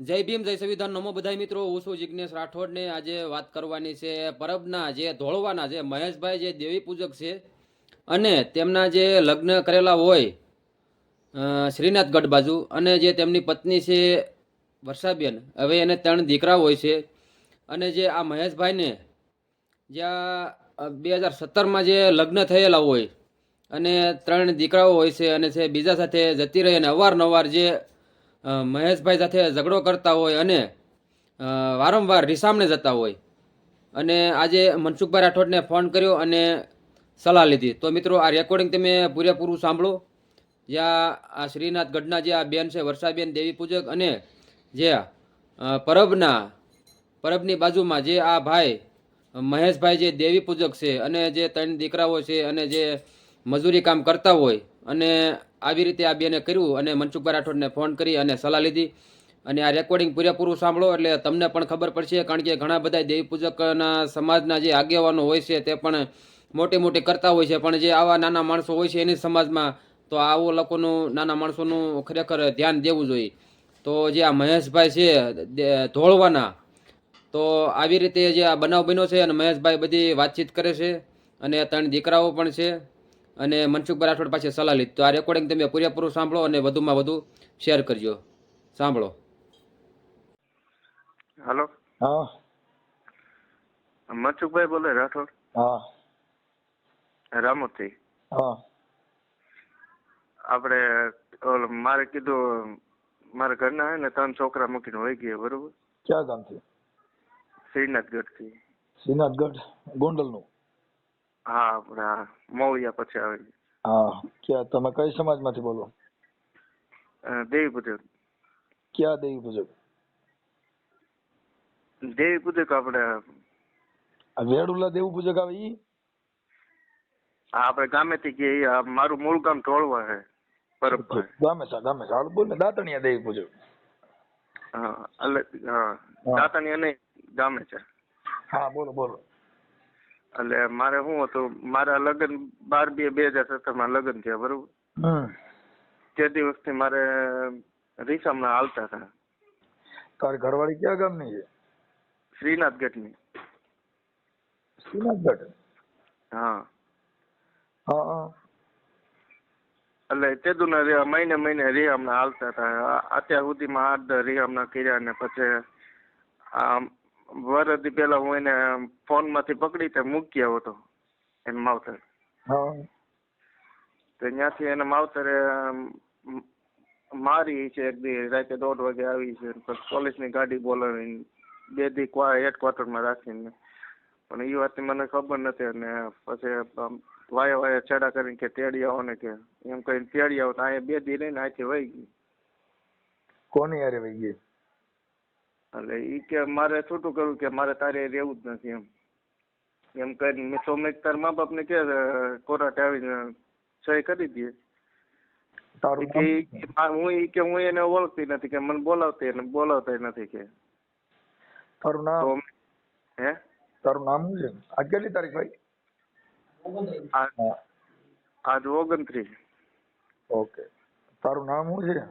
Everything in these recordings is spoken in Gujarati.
જય ભીમ, જય સંવિધાન. નમો બધા મિત્રો, હું છું જિજ્ઞેશ રાઠોડને આજે વાત કરવાની છે પરબના જે ધોળવાના જે મહેશભાઈ જે દેવી પૂજક છે અને તેમના જે લગ્ન કરેલા હોય શ્રીનાથગઢ બાજુ અને જે તેમની પત્ની છે વર્ષાબેન. હવે એને ત્રણ દીકરા હોય છે અને જે આ મહેશભાઈને જ્યાં બે હજાર સત્તરમાં જે લગ્ન થયેલા હોય અને ત્રણ દીકરાઓ હોય છે અને છે બીજા સાથે જતી રહી અને અવારનવાર જે મહેશભાઈ સાથે ઝઘડો કરતા હોય અને વારંવાર રિસામણે જતા હોય. અને આજે મનસુખભાઈ રાઠોડને ફોન કર્યો અને સલાહ લીધી. તો મિત્રો, આ રેકોર્ડિંગ તમે પૂરેપૂરું સાંભળો. જ્યાં આ શ્રીનાથ ગઢના જે આ બેન છે, વર્ષાબેન દેવી પૂજક અને જે પરબના, પરબની બાજુમાં જે આ ભાઈ, મહેશભાઈ જે દેવી પૂજક છે અને જે ત્રણ દીકરાઓ છે અને જે મજૂરી કામ કરતા હોય અને આવી રીતે આ બેને કર્યું અને મનસુખભાઈ રાઠોડને ફોન કરી અને સલાહ લીધી. અને આ રેકોર્ડિંગ પૂરેપૂરું સાંભળો એટલે તમને પણ ખબર પડશે, કારણ કે ઘણા બધા દેવીપૂજકના સમાજના જે આગેવાનો હોય છે તે પણ મોટી મોટી કરતા હોય છે. પણ જે આવા નાના માણસો હોય છે એની સમાજમાં, તો આવો લોકોનું, નાના માણસોનું ખરેખર ધ્યાન દેવું જોઈએ. તો જે આ મહેશભાઈ છે ધોળવાના, તો આવી રીતે જે આ બનાવ બન્યો છે અને મહેશભાઈ બધી વાતચીત કરે છે. અને ત્રણ દીકરાઓ પણ છે. અને મનસુખભાઈ રાઠોડ પાસે સલાહ લીધી. તો આ રેકોર્ડિંગ તમે પૂરેપૂરું સાંભળો અને વધુમાં વધુ શેર કરજો. સાંભળો. હાલો હા. મનસુખભાઈ બોલે રાઠોડ? હા. રામોથી. હા. આપણે ઓલો મારે કીધું મારા ઘરના હે ને ત્રણ છોકરા મૂકીને હોય ગયા બરોબર? ક્યાં ગામથી? શ્રીનાથગઢથી. શ્રીનાથગઢ ગોંડલનું. હા આપણે મૌયા પછી આવે. હા ક્યાં? તમે કઈ સમાજમાંથી બોલો? દેવી પૂજક. ક્યાં દેવી પૂજક? દેવી પૂજક આપણે વેડુલા દેવું પૂજક આવે ઈ? આપણે ગામેથી થી કે મારું મૂળ ગામ ઢોળવા છે બરોબર ગામે સા ગામે સા હાલ બોલ ને દાતણિયા દેવી પૂજક. હા એટલે હા. દાતણિયા નહીં ગામે છે. હા બોલો બોલો. એટલે મારે શું હતું મારા લગ્ન બાર બે બે હજાર સત્તરમાં લગ્ન થયા બરોબર? તે દિવસથી મારે રીસામણા હાલતા હતા. તારી ઘરવાળી ક્યાં ગામની છે? શ્રીનાથગઢની. શ્રીનાથગઢ? હા. હા હા. એટલે તે દુના રે મહિને મહિને રિહામણા હાલતા હતા. અત્યાર સુધીમાં આઠ દસ રિહામણા કર્યા ને પછી આ વરદી પેલા હું એને ફોનમાંથી પકડી તે મૂકી આવ્યો હતો એને માવતર. તો ત્યાંથી એને માવતરે મારી છે એક દી રાતે દોઢ વાગે આવી છે પછી પોલીસની ગાડી બોલાવીને બે દી હેડ ક્વાર્ટરમાં રાખીને. પણ એ વાતની મને ખબર નથી અને પછી વાયા વાયા છેડા કરીને કે તેડી આવો ને કે એમ કહીને તેડી આવો તો અહીંયા બે દી રહીને અહીંથી વહી ગઈ. કોની યારે વહી ગઈ? એટલે ઈ કે મારે છૂટું કરવું કે મારે તારે રહેવું જ નથી એમ. એમ કરીને મેં સોમેક તાર મા બાપને કે કોર્ટ આવીને સહી કરી દઈએ તારું કે હું ઈ કે હું એને ઓળખતી નથી કે મને બોલાવતી ને બોલાવતા નથી કે. તારું નામ? હે? તારું નામ શું છે? આજ કેટલી તારીખ ભાઈ? આજ ઓગણત્રીસ. ઓકે. તારું નામ શું છે?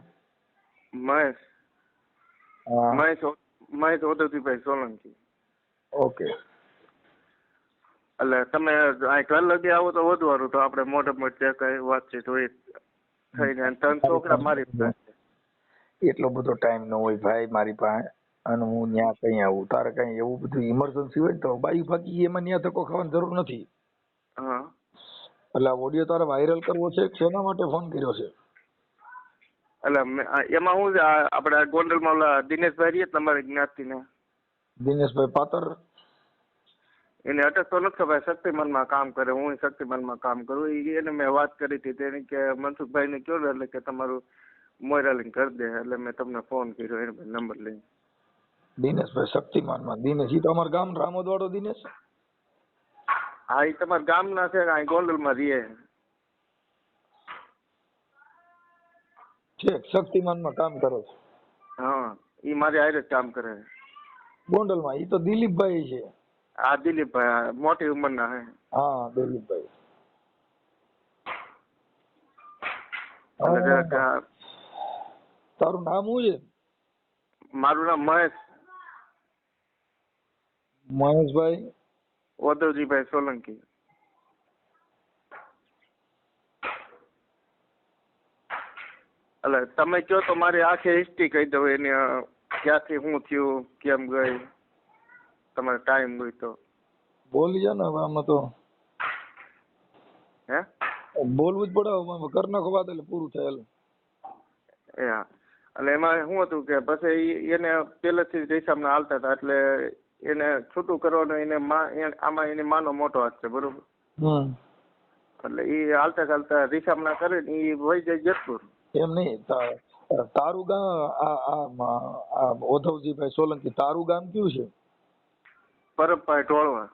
મહેશ. મહેશ મહેશ ઓદતીભાઈ સોલંકી. ઓકે. એટલે તમે અહીં ઘર લગી આવો તો વધુ સારું તો આપણે મોઢે મોઢ જે કઈ વાતચીત હોય થઈને ત્રણ છોકરા મારી પાસે એટલો બધો ટાઈમ ન હોય ભાઈ મારી પાસે અને હું ત્યાં કઈ આવું તારે કઈ એવું બધું ઇમરજન્સી હોય ને તો બાઈ ફાકી એમાં ત્યાં ધક્કો ખાવાની જરૂર નથી. હા. એટલે ઓડિયો તારે વાયરલ કરવો છે શેના માટે ફોન કર્યો છે? એટલે એમાં હું આપણે ગોંડલમાં ઓલા દિનેશભાઈ રહીએ તમારી જ્ઞાતિના. દિનેશભાઈ પાતર? એને અટક તો નથી ખબર શક્તિમાનમાં કામ કરે હું શક્તિમાનમાં કામ કરું. એને મેં વાત કરી હતી તેની કે મનસુખભાઈ ને કહ્યું એટલે કે તમારું મોયરાલિંગ કરી દે એટલે મેં તમને ફોન કર્યો એને નંબર લઈને. દિનેશભાઈ શક્તિમાનમાં દિનેશ એ તો અમારા ગામ રામોદ વાળો દિનેશ? હા એ તમારા ગામના છે અહીં ગોંડલમાં રહીએ છે શક્તિમાનમાં કામ કરે છો? હા ઈ મારી હારે કામ કરે ગોંડલમાં? ઈ તો દિલીપભાઈ છે. આ દિલીપભાઈ મોટી ઉંમરના હે હા. દિલીપભાઈ તારું નામ શું છે? મારું નામ મહેશ. મહેશભાઈ? ઓદવજીભાઈ સોલંકી. એટલે તમે કહો તો મારી આખી હિસ્ટ્રી કહી દઉં એની ક્યાંથી શું થયું કેમ ગઈ તમારે ટાઈમ હોય તો. બોલી જા ને હવે આમાં તો. હે? બોલવું જ પડે કર નાખો વાત એટલે પૂરું થાય હાલો. એ હા. એટલે એમાં શું હતું કે પછી એને પહેલેથી જ રિસામણા હાલતા હતા એટલે એને છૂટું કરવાનો એને આમાં એની માનો મોટો હાથ છે બરોબર? એટલે એ હાલતા ચાલતા રિસામણા કરે ને એ વહી જાય જેતપુર. એમ નહીં. તારું ગામ આ આ આ ઓધવજીભાઈ સોલંકી તારું ગામ કયું છે? પરબભાઈ ટોળવા.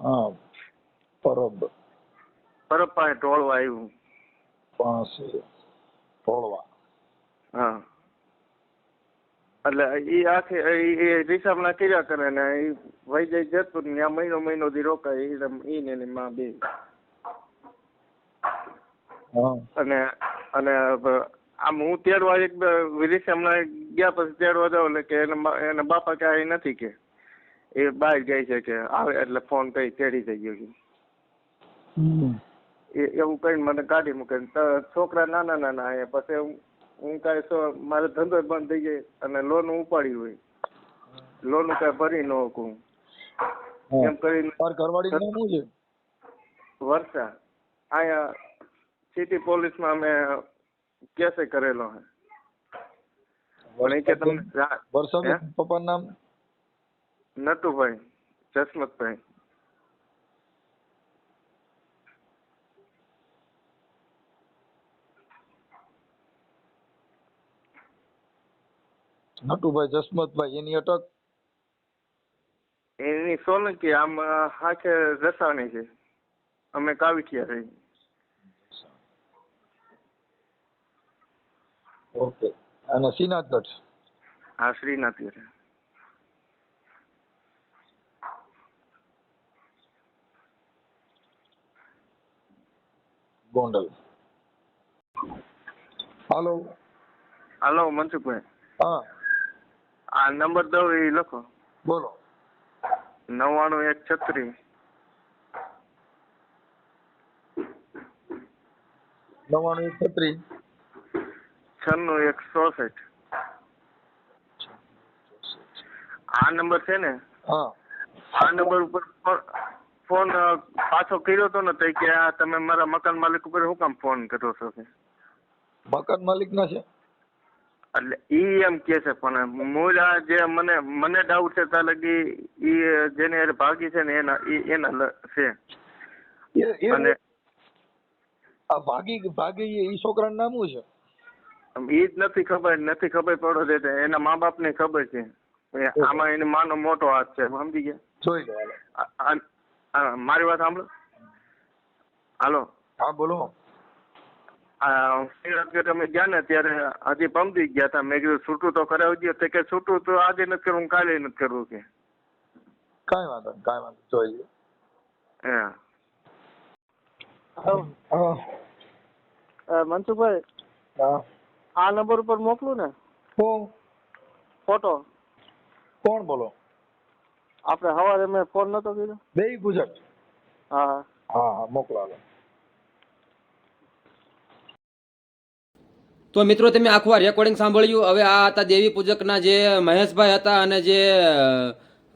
હા પરબ પરબભાઈ ટોળવા આવ્યું પાસે ટોળવા. હા. એટલે ઈ આખે એ રિસામણા કર્યા કરે ને એ વહી જાય જતું ને ત્યાં મહિનો મહિનો થી રોકાય ઈ રમ- ને એની માં બે. અને અને આમ હું તેડવા એક વિદેશ હમણાં ગયા પછી તેડવા જાઉં એટલે કે એના બાપા કે અહીં નથી કે. એ બહાર જાય છે કે આવે એટલે ફોન કરી તેડી થઈ ગયો છે. એવું કઈ મને કાઢી મૂકે છોકરા નાના નાના અહીંયા પછી હું- કાંઈ સો મારો ધંધો બંધ થઈ જાય અને લોન ઉપાડી હોય. લોન કાંઈ ભરી ન શકું. એમ કરીને ઘરવાળી નામ શું છે? વર્ષા. અહીંયા સિટી પોલીસમાં અમે કેસે કરેલો હે પણ એ કે તમને જા- વર્ષાબેન હે? પપ્પાનું નામ નટુભાઈ જસમતભાઈ નટુભાઈ જસમતભાઈ એની અટક એની સોલંકી આમ હાથે રસાણી છે. અમે કાવીઠિયા રહી? ઓકે. અને શ્રીનાથગઢ હા શ્રીનાથ રહે ગોંડલ. હાલો. હાલો મનસુખભાઈ. હા. આ નંબર દો એ લખો. બોલો. નવ્વાણું એક છત્રીસ. નવાણું એક છત્રીસ. છન્નું એક ચોસઠ. આ નંબર છે ને? આ નંબર ઉપર ફોન પાછો કર્યો તો ને તો કે આ તમે મારા મકાન માલિક ઉપર શું કામ ફોન કર્યો છો કે? મકાન માલિક ના છે? એટલે ઈ એમ કે છે પણ મૂળ આ જે મને મને ડાઉટ છે ત્યાં લગી ઈ જેને ભાગી છે ને એના એના છે. અને આ ભાગી ભાગી એ ઈ છોકરાનું નામ શું છે? ઈ જ નથી ખબર નથી ખબર પડો દે એના મા બાપ ને ખબર છે આમાં એની માનો મોટો હાથ છે સમજી ગયા? જોઈ લો. હાલો આ- આ- આ મારી વાત સાંભળો. હાલો. હા બોલો. અમે ગયા ને ત્યારે હજી પમદી ગયા હતા મેં કીધું છૂટું તો કરાવી દો તો કે છૂટું તો આજે નથી કરવું કાલે નથી કરવું કે. કાંઈ વાંધો નહીં કાંઈ વાંધો. જોઈ લો. હા. હા મનસુખભાઈ. હા. આ નંબર ઉપર મોકલું ને? કોણ ફોટો. કોણ બોલો? આપણે સવારે મેં ફોન નતો કર્યો. બે ગુજરાત હા. હા હા હા તો મિત્રો તમે આખું આ રેકોર્ડિંગ સાંભળ્યું. હવે આ હતા દેવી પૂજકના જે મહેશભાઈ હતા અને જે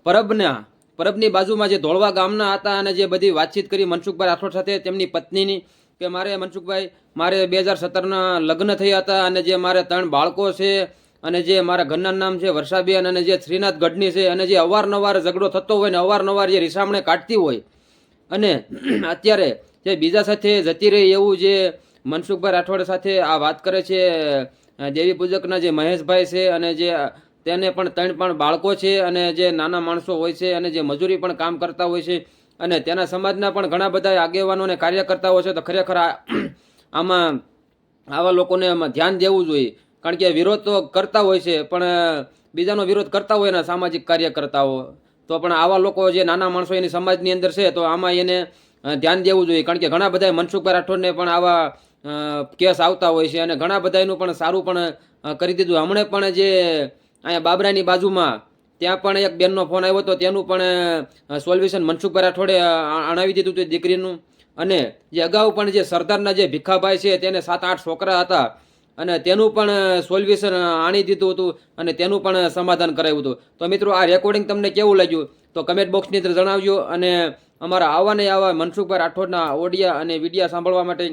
પરબના પરબની બાજુમાં જે ધોળવા ગામના હતા અને જે બધી વાતચીત કરી મનસુખભાઈ રાઠોડ સાથે તેમની પત્નીની. કે મારે મનસુખભાઈ, મારે બે હજાર સત્તરના લગ્ન થયા હતા અને જે મારે ત્રણ બાળકો છે અને જે મારા ઘરના નામ છે વર્ષાબેન અને જે શ્રીનાથ ગઢની છે અને જે અવારનવાર ઝઘડો થતો હોય ને અવારનવાર જે રીસામણે કાઢતી હોય. અને અત્યારે જે બીજા સાથે જતી રહી એવું જે મનસુખભાઈ રાઠોડ સાથે આ વાત કરે છે, દેવી પૂજકના જે મહેશભાઈ છે અને જે તેને પણ ત્રણ પણ બાળકો છે અને જે નાના માણસો હોય છે અને જે મજૂરી પણ કામ કરતા હોય છે અને તેના સમાજના પણ ઘણા બધા આગેવાનો અને કાર્યકર્તાઓ છે તો ખરેખર આમાં આવા લોકોને આમાં ધ્યાન દેવું જોઈએ. કારણ કે વિરોધ તો કરતા હોય છે, પણ બીજાનો વિરોધ કરતા હોય એના સામાજિક કાર્યકર્તાઓ. તો પણ આવા લોકો જે નાના માણસો એની સમાજની અંદર છે, તો આમાં એને ધ્યાન દેવું જોઈએ. કારણ કે ઘણા બધા મનસુખભાઈ રાઠોડને પણ આવા કેસ આવતા હોય છે અને ઘણા બધા એનું પણ સારું પણ કરી દીધું. હમણે પણ જે, અહીંયા બાબરાની બાજુમાં ત્યાં પણ એક બેનનો ફોન આવ્યો હતો તેનું પણ સોલ્યુશન મનસુખભાઈ રાઠોડે આણાવી દીધું હતું દીકરીનું. અને જે અગાઉ પણ જે સરદારના જે ભીખાભાઈ છે તેને સાત આઠ છોકરા હતા અને તેનું પણ સોલ્યુશન આણી દીધું હતું અને તેનું પણ સમાધાન કરાવ્યું હતું. તો મિત્રો આ રેકોર્ડિંગ તમને કેવું લાગ્યું? તો કમેન્ટ બોક્સની અંદર જણાવજો અને અમારા આવા ને આવા મનસુખભાઈ રાઠોડના ઓડિયા અને વિડીયા સાંભળવા માટે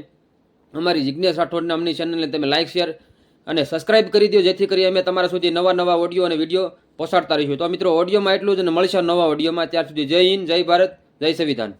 અમારી જિજ્ઞેશ રાઠોડ નામની ચેનલને તમે લાઇક શેર અને સબસ્ક્રાઇબ કરી દો જેથી કરી અમે તમારા સુધી નવા નવા ઓડિયો અને વીડિયો પહોંચાડતા રહીશું. તો મિત્રો ઓડિયોમાં એટલું જ અને મળશે નવા ઓડિયોમાં ત્યાર સુધી જય હિન્દ, જય ભારત, જય સંવિધાન.